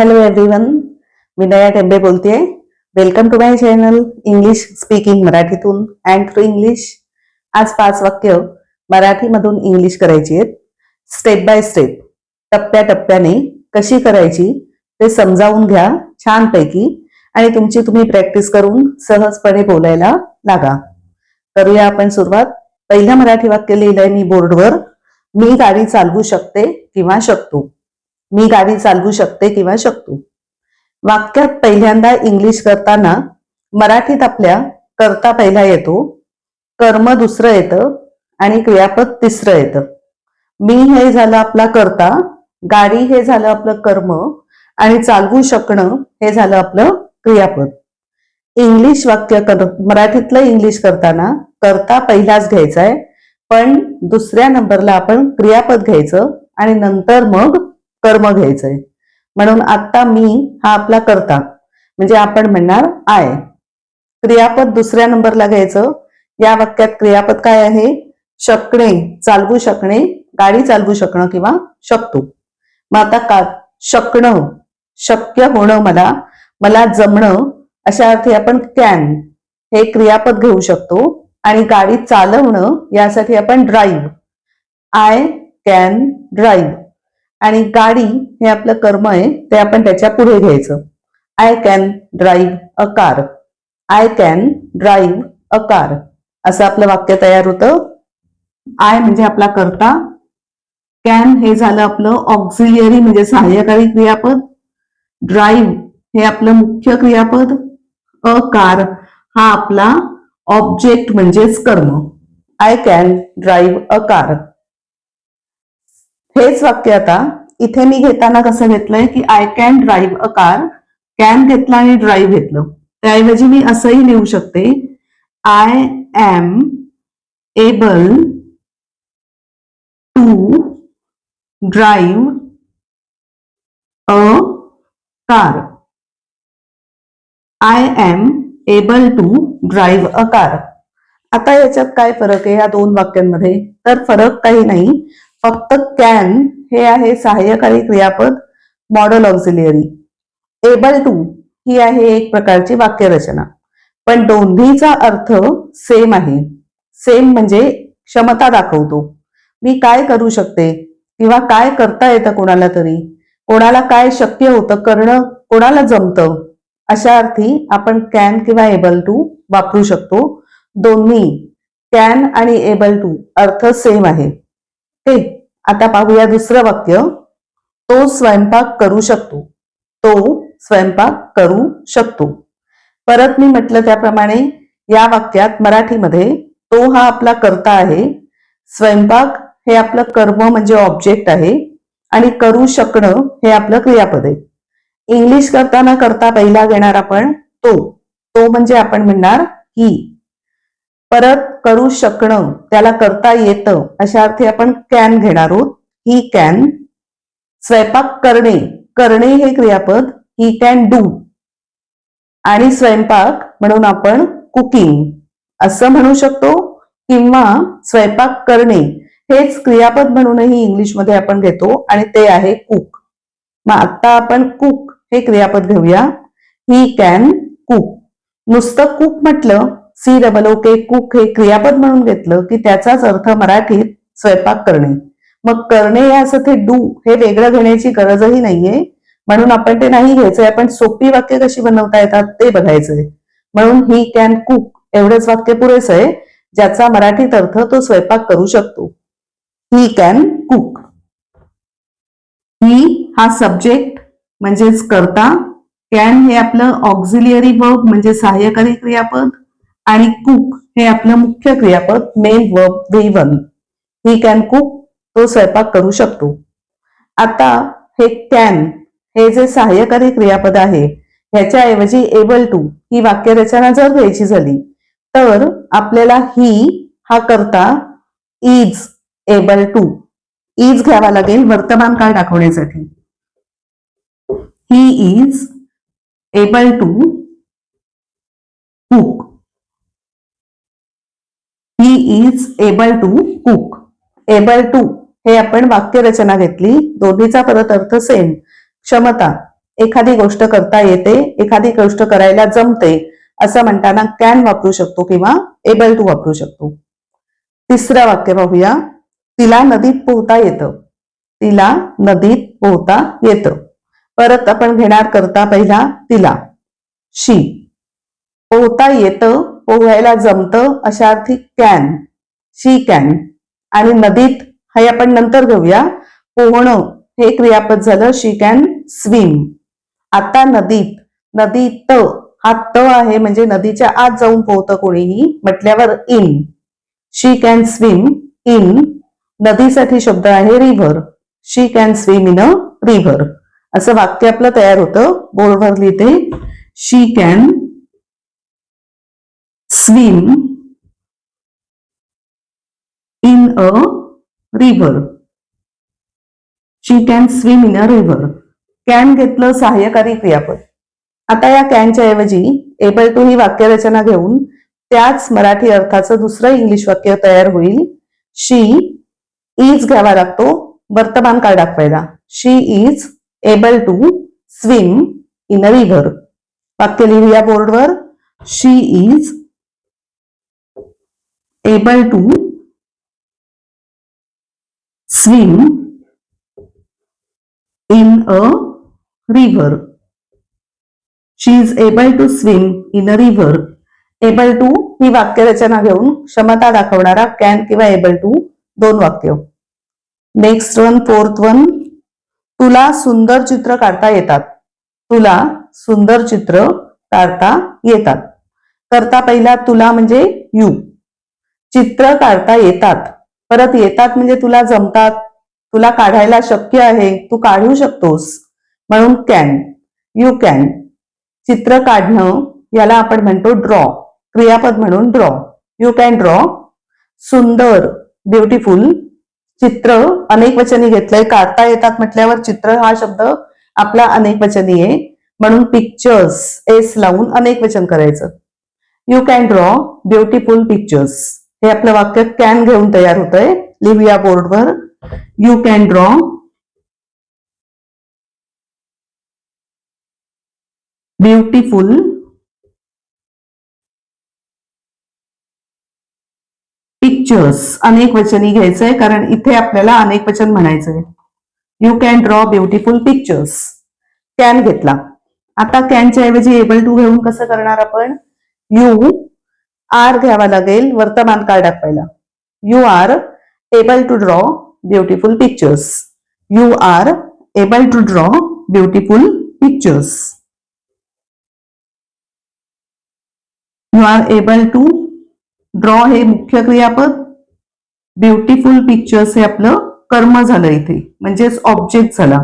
Hello everyone मी नया टेंबे बोलतेय. Welcome to my channel English speaking मराठीतून and through English आज पाच वाक्य मराठीमधून इंग्लिश करायची आहेत. स्टेप बाय स्टेप टप्प्याटप्प्याने कशी करायची ते समजावून घ्या छानपैकी आणि तुमची तुम्ही प्रॅक्टिस करून सहजपणे बोलायला लागा. करूया आपण सुरुवात. पहिलं मराठी वाक्य लिहिलंय मी बोर्डवर. मी गाडी चालवू शकते किंवा शकतो? मी गाडी चालवू शकते किंवा शकतो. वाक्यात पहिल्यांदा इंग्लिश करताना मराठीत आपल्या करता पहिला येतो. कर्म दुसरं येतं आणि क्रियापद तिसरं येतं. मी हे झालं आपला करता गाडी हे झालं आपलं कर्म आणि चालवू शकणं हे झालं आपलं क्रियापद. इंग्लिश वाक्य कर मराठीतलं इंग्लिश करताना करता पहिलाच घ्यायचा आहे पण दुसऱ्या नंबरला आपण क्रियापद घ्यायचं आणि नंतर मग कर्म घ्यायचंय. म्हणून आता मी हा आपला करता म्हणजे आपण म्हणणार आय. क्रियापद दुसऱ्या नंबरला घ्यायचं. या वाक्यात क्रियापद काय आहे? शकणे चालवू शकणे गाडी चालवू शकणं किंवा शकतो. मग आता का शकणं शक्य होणं मला मला जमणं अशा अर्थी आपण कॅन हे क्रियापद घेऊ शकतो. आणि गाडी चालवणं यासाठी आपण ड्राईव्ह आय कॅन ड्राईव्ह आणि गाडी हे आपलं कर्म आहे ते आपण त्याच्या पुढे घ्यायचं. I can drive a car I can drive a car असं आपलं वाक्य तयार होतं. आय म्हणजे आपला करता. कॅन हे झालं आपलं ऑक्झिलियरी म्हणजे सहाय्यकारी क्रियापद. ड्राईव्ह हे आपलं मुख्य क्रियापद. अ कार हा आपला ऑब्जेक्ट म्हणजेच कर्म. I can drive a car हेच वाक्य आता इथे मी घेताना कसं घेतलंय की I can drive a car can घेतलं आणि ड्राईव्ह घेतलं. त्याऐवजी मी असंही लिहू शकते. I am able to drive a car I am able to drive a car आता याच्यात काय फरक आहे या दोन वाक्यांमध्ये? तर फरक काही नाही. फक्त कॅन हे आहे सहाय्यकारी क्रियापद मॉडल ऑक्झिलियरी एबल टू ही आहे एक प्रकारची वाक्यरचना. पण दोन्हीचा अर्थ सेम आहे. सेम म्हणजे क्षमता दाखवतो. मी काय करू शकते? किंवा काय करता येतं कोणाला तरी? कोणाला काय शक्य होतं करणं? कोणाला जमतं? अशा अर्थी आपण कॅन किंवा एबल टू वापरू शकतो. दोन्ही कॅन आणि एबल टू अर्थ सेम आहे. ते आता पाहूया दुसरं वाक्य. तो स्वयंपाक करू शकतो. तो स्वयंपाक करू शकतो. परत मी म्हटलं त्याप्रमाणे या वाक्यात मराठीमध्ये तो हा आपला कर्ता आहे. स्वयंपाक हे आपलं कर्म म्हणजे ऑब्जेक्ट आहे. आणि करू शकणं हे आपलं क्रियापद आहे. इंग्लिश करताना करता पहिला घेणार आपण तो. तो म्हणजे आपण म्हणणार ही परत करू शकणं त्याला करता येतं अशा अर्थी आपण कॅन घेणार आहोत. ही कॅन स्वयंपाक करणे. करणे हे क्रियापद. ही कॅन डू आणि स्वयंपाक म्हणून आपण कुकिंग असं म्हणू शकतो किंवा स्वयंपाक करणे. हेच क्रियापद म्हणूनही इंग्लिशमध्ये आपण घेतो आणि ते आहे कुक मग आता आपण कुक हे क्रियापद घेऊया. ही कॅन कुक नुसतं कुक म्हटलं C double O K cook हे क्रियापद म्हणून घेतलं की त्याचाच अर्थ मराठीत स्वयंपाक करणे. मग करणे यासाठी डू हे वेगळं घेण्याची गरजही नाहीये. म्हणून आपण ते नाही घ्यायचंय आपण सोपी वाक्य कशी बनवता येतात ते बघायचंय. म्हणून ही कॅन कुक एवढंच वाक्य पुरेसं आहे ज्याचा मराठीत अर्थ तो स्वयंपाक करू शकतो. ही कॅन कुक ही हा सब्जेक्ट म्हणजेच करता कॅन हे आपलं ऑक्झिलियरी वर्ब म्हणजे सहाय्यकारी क्रियापद. आणि कुक हे आपलं मुख्य क्रियापद main verb V one he can cook तो स्वयंपाक करू शकतो. आता हे कॅन हे जे सहाय्यकारी क्रियापद आहे ह्याच्याऐवजी एबल टू ही वाक्यरचना जर घ्यायची झाली तर आपल्याला ही हा करता इज एबल टू इज घ्यावा लागेल वर्तमान काळ दाखवण्यासाठी. He is able to cook is able to cook able to हे आपण वाक्यरचना घेतली. दोन्हीचा परत अर्थ सेम क्षमता. एखादी गोष्ट करता येते. एखादी गोष्ट करायला जमते. असं म्हणताना कॅन वापरू शकतो किंवा एबल टू वापरू शकतो. तिसरं वाक्य पाहूया. तिला नदीत पोहता येतं. तिला नदीत पोहता येतं. परत आपण घेणार करता पहिला तिला. शी पोहता येतं पोहायला जमतं अशा अर्थी कॅन शी कॅन. आणि नदीत हे आपण नंतर घेऊया पोहणं हे क्रियापद झालं शी कॅन स्विम. आता नदीत नदीत हा त आहे म्हणजे नदीच्या आत जाऊन पोहतं कोणीही म्हटल्यावर in. She can swim in नदीसाठी शब्द आहे river. She can swim in a river. असं वाक्य आपलं तयार होतं बोर्डवर लिहिते. She can swim in a river she can swim in a river can घेतलं सहाय्यकारी क्रियापद. आता या कॅनच्या ऐवजी एबल टू ही वाक्यरचना घेऊन त्याच मराठी अर्थाचं दुसरं इंग्लिश वाक्य तयार होईल. शी इज घ्यावा लागतो वर्तमान काळ दाखवायला. She is able to swim in a river वाक्य लिहूया बोर्डवर she is able to swim in a river. She is able to swim in a river able to ही वाक्यरचना घेऊन क्षमता दाखवणारा कॅन किंवा एबल टू दोन वाक्य. नेक्स्ट वन फोर्थ वन तुला सुंदर चित्र काढता येतात. तुला सुंदर चित्र काढता येतात. करता पहिला तुला म्हणजे यू चित्र काढता येतात. परत येतात म्हणजे तुला जमतात. तुला काढायला शक्य आहे. तू काढू शकतोस. म्हणून कॅन यू कॅन चित्र काढणं याला आपण म्हणतो ड्रॉ क्रियापद म्हणून ड्रॉ यू कॅन ड्रॉ सुंदर ब्युटिफुल चित्र अनेक वचनी घेतलंय. काढता येतात म्हटल्यावर चित्र हा शब्द आपला अनेक वचनी आहे. म्हणून पिक्चर्स एस लावून अनेक वचन करायचं. You can draw beautiful pictures हे आपलं वाक्य कॅन घेऊन तयार होतंय. या बोर्डवर. You can draw beautiful pictures अनेक वचनी घ्यायचंय कारण इथे आपल्याला अनेक वचन म्हणायचंय. You can draw beautiful pictures can घेतला. आता कॅनच्या ऐवजी एबल टू घेऊन कसं करणार आपण? यू आर घ्यावा लागेल वर्तमान काळ दाखवायला. You are able to draw beautiful pictures you are able to draw beautiful pictures you are able to draw हे मुख्य क्रियापद. ब्युटिफुल पिक्चर्स हे आपलं कर्म झालं इथे. म्हणजेच ऑब्जेक्ट झाला.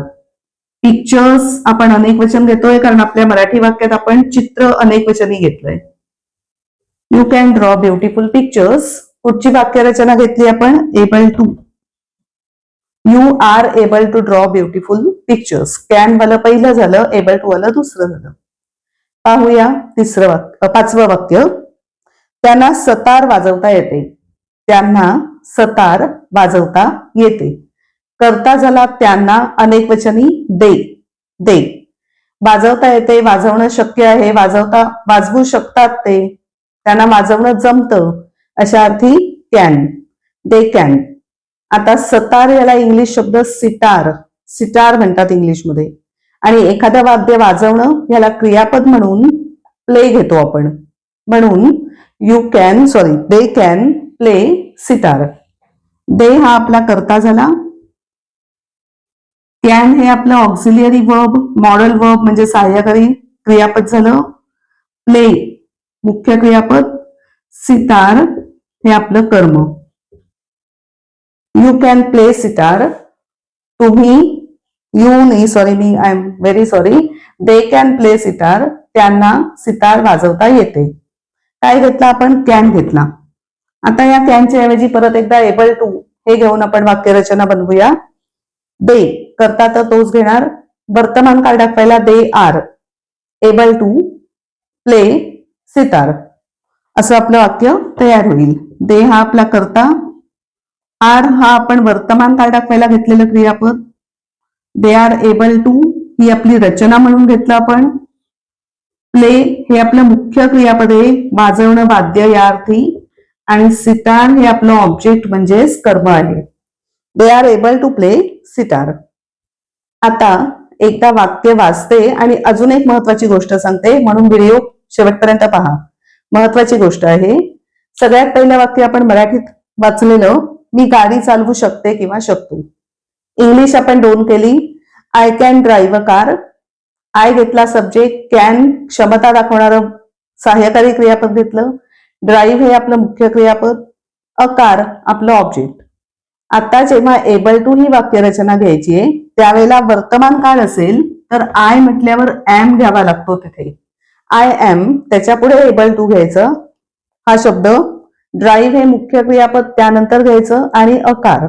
पिक्चर्स आपण अनेक वचन घेतोय कारण आपल्या मराठी वाक्यात आपण चित्र अनेक वचनी घेतलंय. You can draw beautiful pictures पुढची वाक्यरचना घेतली आपण. Able to you are able to draw beautiful pictures can वाला पहिलं झालं एबल टू वालं दुसरं झालं. पाहूया तिसरं वाक्य पाचवं वाक्य. त्यांना सतार वाजवता येते. त्यांना सतार वाजवता येते. करता झाला त्यांना अनेक वचनी दे दे. वाजवता येते वाजवणं शक्य आहे वाजवता वाजवू शकतात ते. त्यांना वाजवणं जमतं अशा अर्थी कॅन दे कॅन आता सतार याला इंग्लिश शब्द सिटार सिटार म्हणतात इंग्लिशमध्ये. आणि एखादं वाद्य वाजवणं याला क्रियापद म्हणून प्ले घेतो आपण. म्हणून you can sorry they can play sitar they हा आपला करता झाला. कॅन हे आपलं ऑक्झिलियरी वर्ब मॉडल वर्ब म्हणजे सहाय्यकारी क्रियापद झालं. प्ले मुख्य क्रियापद सितार हे आपलं कर्म. यू कॅन प्ले सितार तुम्ही यू नाही sorry me I am very sorry they can play sitar त्यांना सितार वाजवता येते. काय घेतलं आपण? कॅन घेतला. आता या कॅनच्या ऐवजी परत एकदा एबल टू हे घेऊन आपण वाक्यरचना बनवूया. दे करता तर तोच घेणार. वर्तमान काळ दाखवायला they are able to play sitar. असं आपलं वाक्य तयार होईल. दे हा आपला करता. आर हा आपण वर्तमान काळ दाखवायला घेतलेलं क्रियापद. दे आर एबल टू ही आपली रचना म्हणून घेतलं आपण. प्ले हे आपलं मुख्य क्रियापद आहे. वाजवणं वाद्य या अर्थी. आणि सितार हे आपलं ऑब्जेक्ट म्हणजेच कर्म आहे. They are able to play sitar. आता एकदा वाक्य वाचते आणि अजून एक महत्वाची गोष्ट सांगते म्हणून व्हिडिओ शेवटपर्यंत पहा. महत्वाची गोष्ट आहे सगळ्यात पहिलं वाक्य आपण मराठीत वाचलेलं मी गाडी चालवू शकते किंवा शकतो. इंग्लिश आपण दोन केली I can drive a car I घेतला सब्जेक्ट कॅन क्षमता दाखवणारं सहाय्यकारी क्रियापद घेतलं. ड्राईव्ह हे आपलं मुख्य क्रियापद. अ कार आपलं ऑब्जेक्ट आता जेव्हा एबल टू ही वाक्यरचना घ्यायची आहे त्यावेळेला वर्तमान काळ असेल तर आय म्हटल्यावर एम घ्यावा लागतो तिथे. आय एम त्याच्या पुढे एबल टू घ्यायचं. हा शब्द ड्राईव्ह हे मुख्य क्रियापद त्यानंतर घ्यायचं आणि a car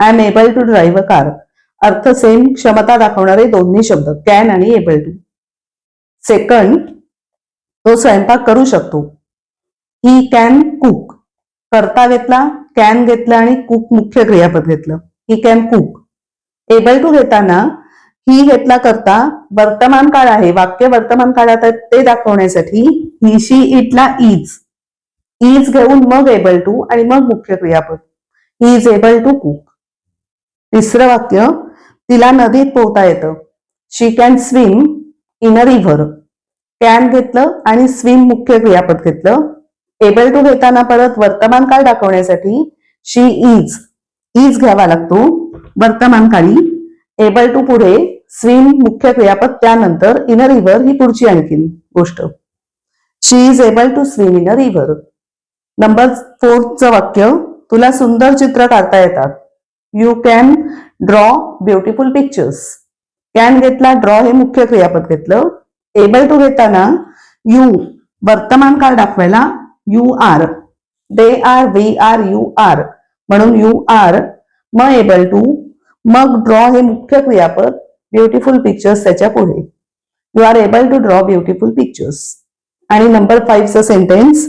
I am able to drive a car अर्थ सेम क्षमता दाखवणारे दोन्ही शब्द कॅन आणि एबल टू सेकंड तो स्वयंपाक करू शकतो. ही कॅन कुक करता घेतला कॅन घेतलं आणि कुक मुख्य क्रियापद घेतलं. He can cook able to घेताना ही घेतला करता वर्तमान काळ आहे वाक्य वर्तमान काळात आहे ते दाखवण्यासाठी ही शी इटला इज इज घेऊन मग एबल टू आणि मग मुख्य क्रियापद. He is able to cook तिसरं वाक्य तिला नदीत पोहता येतं. She can swim in a river can घेतलं आणि स्विम मुख्य क्रियापद घेतलं. एबल टू घेताना परत वर्तमान काळ दाखवण्यासाठी शी इज इज घ्यावा लागतो. वर्तमान काळी एबल टू पुढे स्विम मुख्य क्रियापद त्यानंतर इन अ रिव्हर ही पुढची आणखीन गोष्ट. She is able to swim in a river number फोर्थचं वाक्य तुला सुंदर चित्र काढता येतात. You can draw beautiful pictures can घेतला ड्रॉ हे मुख्य क्रियापद घेतलं. एबल टू घेताना यू वर्तमान काळ दाखवायला you are. They are we are you are म्हणून यू आर म एबल टू मग ड्रॉ हे मुख्य क्रियापद ब्युटिफुल पिक्चर्स त्याच्या पुढे. You are able to draw beautiful pictures. आणि नंबर फाईव्हचं सेंटेन्स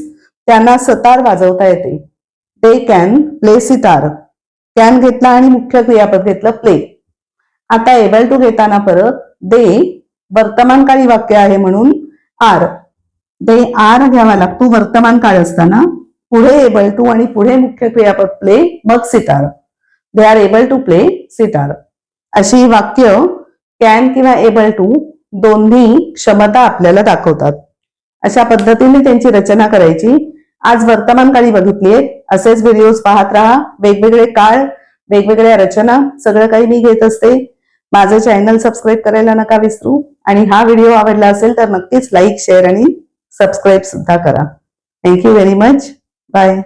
त्यांना सतार वाजवता येते. They can play sitar can घेतला आणि मुख्य क्रियापद घेतलं प्ले आता एबल टू घेताना परत दे वर्तमानकाळी वाक्य आहे म्हणून आर दे आर घ्यावा लागतो वर्तमान काळ असताना पुढे एबल टू आणि पुढे मुख्य क्रियापद प्ले मग sitar. They are able to play sitar. अशी वाक्य कॅन किंवा एबल टू दोन्ही क्षमता आपल्याला दाखवतात. अशा पद्धतीने त्यांची रचना करायची. आज वर्तमान काळी बघितलीये असेच व्हिडिओज पाहत राहा. वेगवेगळे काळ वेगवेगळ्या रचना सगळं काही मी घेत असते. माझं चॅनल सबस्क्राईब करायला नका विसरू. आणि हा व्हिडिओ आवडला असेल तर नक्कीच लाईक शेअर आणि सबस्क्राईब सुद्धा करा थँक्यू व्हेरी मच बाय